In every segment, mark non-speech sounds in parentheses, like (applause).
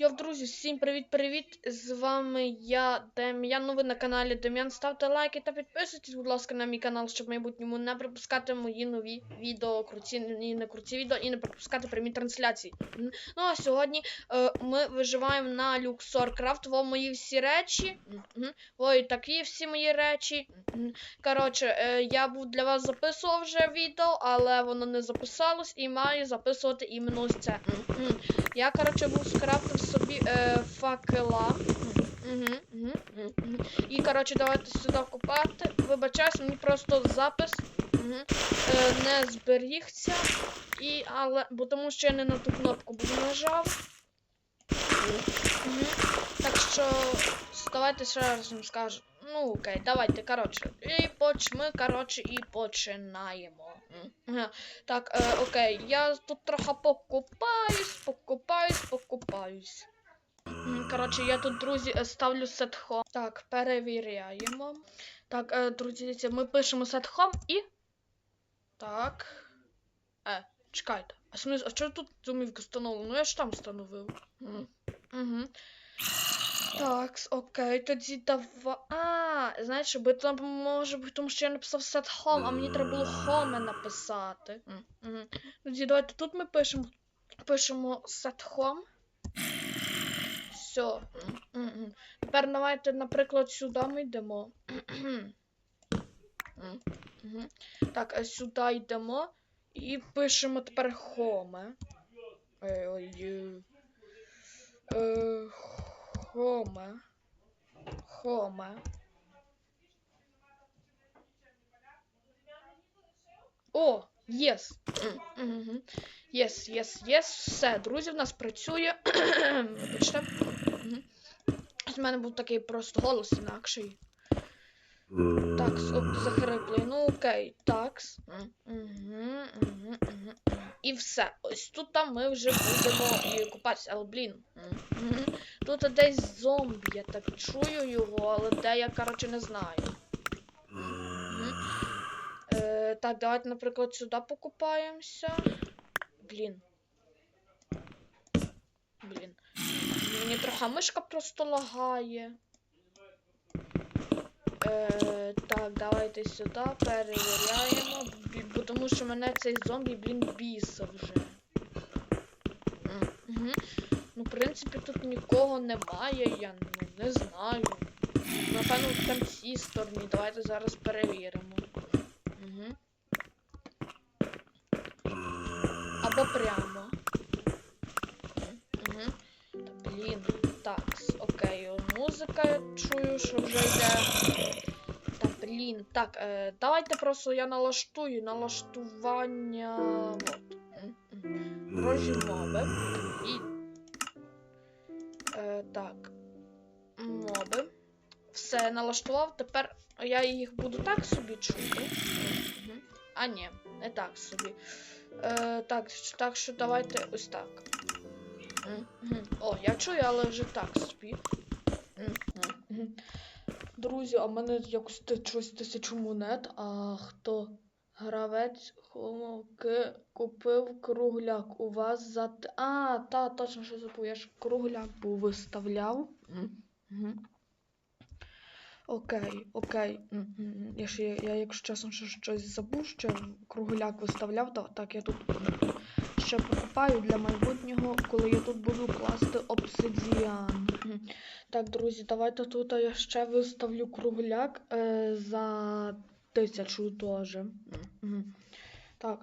Йо, друзі, всім привіт-привіт! З вами я, Дем'ян. Ну ви на каналі Дем'ян. Ставте лайки та підписуйтесь, будь ласка, на мій канал, щоб в майбутньому не пропускати мої нові відео, круті і не круті відео, і не пропускати прямі трансляції. Ну а сьогодні е, ми виживаємо на Люксоркрафт. Во мої всі речі. Ой, такі всі мої речі. Коротше, е, я був для вас записував вже відео, але воно не записалось і маю записувати іменно ось це. Я, коротше, був скрафтив собі е, факела. І, коротше, давайте сюди купати. Вибачаюсь, мені просто запис е, не зберігся. І, але, бо тому що я не на ту кнопку був нажав. Так що, давайте ще раз скажу. Ну, окей, давайте, коротше. І поч, ми, коротше, і починаємо. Так, е, окей, я тут трохи покупаюсь, покупаюсь, покупаюсь. Коротше, я тут, друзі, е, ставлю сетхом. Так, перевіряємо. Так, е, друзі, ми пишемо сетхом і. Так. Е, чекайте. А чого тут зумівка встановлена? Ну я ж там встановив. Угу. Так, окей, тоді давай. А, знаєш, бо там може бути, тому що я написав set home, а мені треба було home написати. Угу. Тоді давайте тут ми пишемо. Пишемо set home. Все. Тепер давайте, наприклад, сюди ми йдемо. Так, а сюди йдемо і пишемо тепер home. Е, Хоме. Хоме. О, єс. Єс, єс, єс. Все, друзі, в нас працює. (clears throat) Вибачте. В мене був такий просто голос інакший. Такс, захриплий. Ну окей, такс. Угу. І все. Ось тут там ми вже будемо купатися. Але блін. Тут десь зомбі, я так чую його, але де я, коротше, не знаю. Е, так, давайте, наприклад, сюди покупаємося. Блін. Блін. Мені трохи мишка просто лагає. Е, так, давайте сюди перевіряємо. тому що мене цей зомбі, блін, бісив вже. Угу. Ну, в принципі, тут нікого немає, я ну, не знаю. Напевно, в цій стороні. Давайте зараз перевіримо. Угу. Або прямо. Угу. Блін. Так, музика чую, що вже йде. Та блін. Так, е, давайте просто я налаштую налаштування. От. Моби. І. Е, так. Моби. Все, налаштував. Тепер я їх буду так собі чути. А ні, не так собі. Е, так, так що давайте ось так. О, я чую, але вже так собі. Друзі, а в мене якось щось тисячу монет, а хто гравець хомовки купив кругляк у вас за. А, та, точно що забув, я ж кругляк був виставляв. Окей, окей. Я, ще, я, якщо чесно, ще щось забув, ще кругляк виставляв, та, так я тут ще покупаю для майбутнього, коли я тут буду класти обсидіан. Так, друзі, давайте тут я ще виставлю кругляк е, за тисячу теж. Так.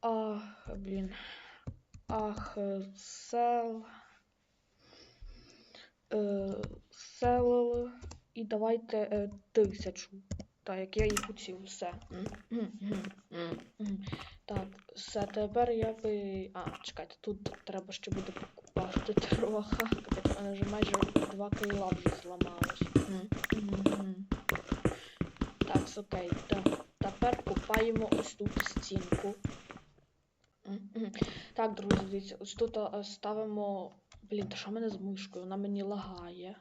Ах, блін. Ах, сел. Е, сел. І давайте е, тисячу. Так, як я і хотів, все. Так, все, тепер я би. А, чекайте, тут треба ще буде покупати трохи. Капець, мене вже майже два кайла вже зламалось. Так, окей, так. Тепер купаємо ось тут стінку. Так, друзі, дивіться, ось тут ставимо. Блін, та що мене з мишкою? Вона мені лагає.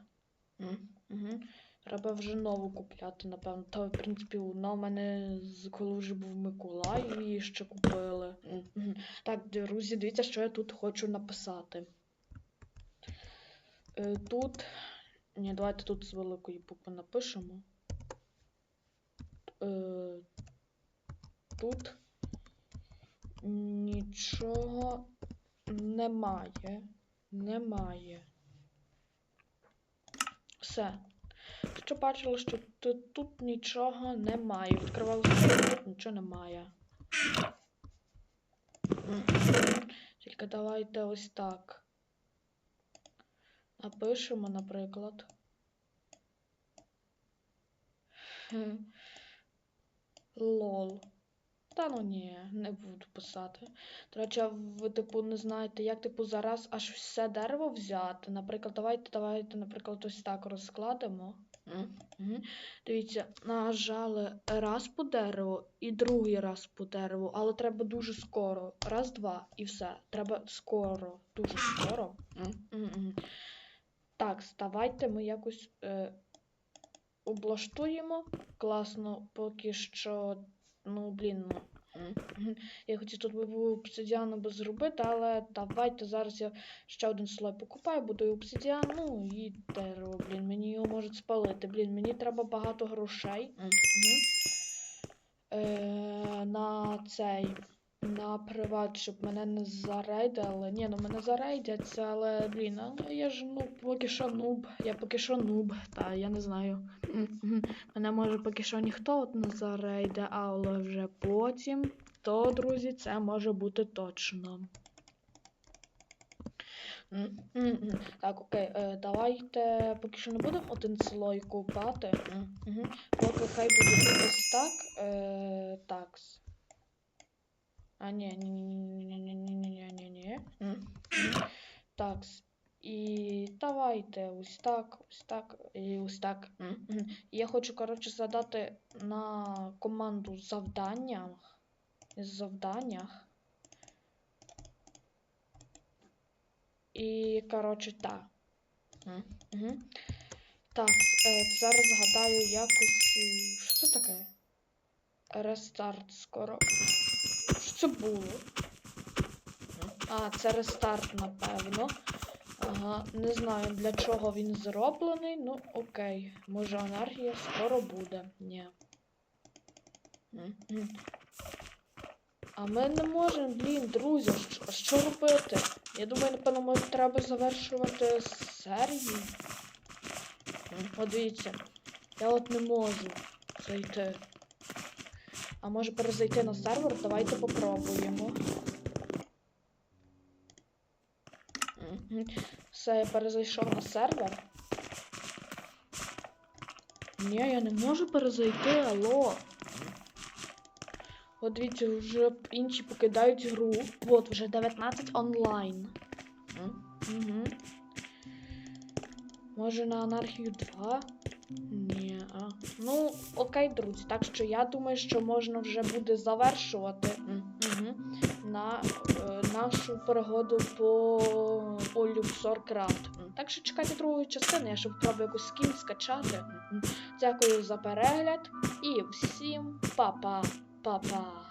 Угу. Треба вже нову купляти, напевно. Та, в принципі, вона в мене коли вже був Миколай, її ще купили. Так, друзі, дивіться, що я тут хочу написати. Е, тут. Ні, давайте тут з великої букви напишемо. Е, тут нічого немає. Немає. Все. Що бачили, що тут, тут нічого немає. Відкривали скриньку, тут нічого немає. Тільки давайте ось так. Напишемо, наприклад. Лол. Та ну ні, не буду писати. До речі, ви, типу, не знаєте, як, типу, зараз аж все дерево взяти. Наприклад, давайте, давайте, наприклад, ось так розкладемо. Угу. Дивіться, нажали раз по дереву і другий раз по дереву, але треба дуже скоро. Раз, два і все. Треба скоро, дуже скоро. Мгм. Так, давайте ми якось е, облаштуємо. Класно, поки що. Ну, блін. Я хотів тут був обсидіан би зробити, але давайте зараз я ще один слой покупаю, буду і обсидіан, ну і дерево, блін, мені його можуть спалити. Блін, мені треба багато грошей. Е, на цей. На приват, щоб мене не зарейдили. Ні, ну мене зарейдяться, але, блін, але я ж ну поки що нуб. Я поки що нуб, та я не знаю. Мене може поки що ніхто от не зарейде, але вже потім, то, друзі, це може бути точно. Так, окей, е, давайте поки що не будемо один слой купати. Мгм. Поки хай буде так. Е, такс. А, ні, ні, ні, ні, ні, ні, ні, ні, ні, ні. М, м. Такс. І давайте ось так, ось так і ось так. Я хочу, коротше, задати на команду завдання. Завданнях. І, коротше, так. М. Так, е, зараз згадаю якось. е, Що це таке? Рестарт скоро. Це було? А, це рестарт, напевно. Ага, не знаю для чого він зроблений. Ну, окей. Може енергія скоро буде. Ні. А ми не можемо, блін, друзі, що, що робити? Я думаю, напевно, може треба завершувати серію. М, От дивіться, я от не можу зайти. А може перезайти на сервер? Давайте попробуємо. Все, я перезайшов на сервер. Ні, я не можу перезайти, алло. От дивіться, вже інші покидають гру. От, вже 19 онлайн. Угу. Може на анархію 2? Ні. Ну, окей, друзі. Так що я думаю, що можна вже буде завершувати угу. на е, нашу пригоду по, по. М, Так що чекайте другої частини, я ще спробую якусь скін скачати. Дякую за перегляд і всім па-па, па-па.